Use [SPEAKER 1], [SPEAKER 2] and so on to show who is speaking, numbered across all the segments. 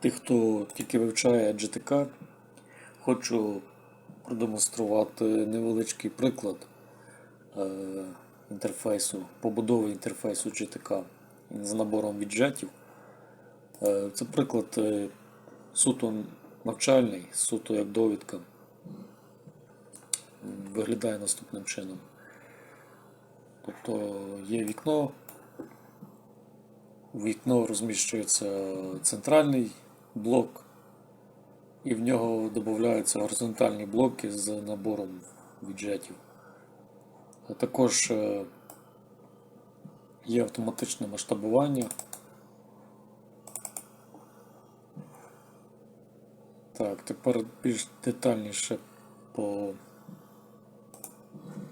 [SPEAKER 1] тих, хто тільки вивчає GTK, хочу продемонструвати невеличкий приклад е, інтерфейсу, побудови інтерфейсу GTK з набором віджетів. Е, Це приклад е, суто навчальний, суто як довідка. Виглядає наступним чином. Тобто є вікно, в вікно розміщується центральний блок, і в нього додаються горизонтальні блоки з набором віджетів. А також е, є автоматичне масштабування. Так, тепер більш детальніше по,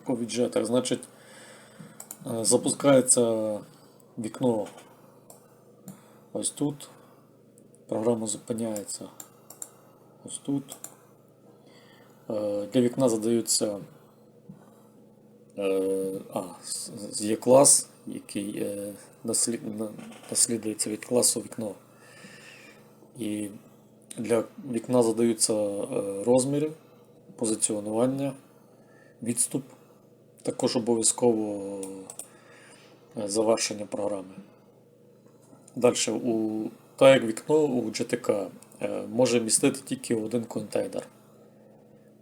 [SPEAKER 1] по віджетах. Значить, е, запускається вікно ось тут. Програма зупиняється ось тут. Е, Для вікна задаються е, а, є клас, який е, наслід- на- наслідується від класу вікно. І для вікна задаються е, розміри, позиціонування, відступ, також обов'язково е, завершення програми. Далі, у, так як вікно у GTK е, може містити тільки один контейнер.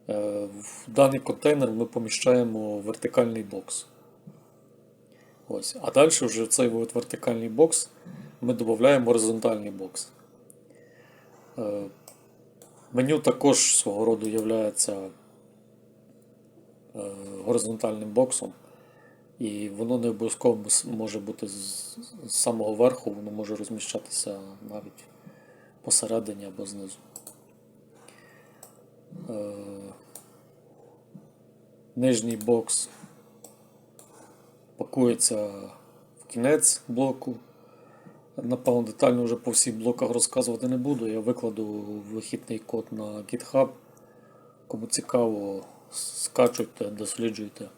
[SPEAKER 1] Е, В даний контейнер ми поміщаємо вертикальний бокс. Ось. А далі вже в цей вертикальний бокс ми додаємо горизонтальний бокс. Е, Меню також свого роду є горизонтальним боксом. І воно не обов'язково може бути з, самого верху, воно може розміщатися навіть посередині або знизу. Е, нижній бокс пакується в кінець блоку. Напевно, детально вже по всіх блоках розказувати не буду. Я викладу вихідний код на GitHub. Кому цікаво, скачуйте, досліджуйте.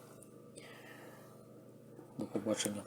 [SPEAKER 1] До побачення.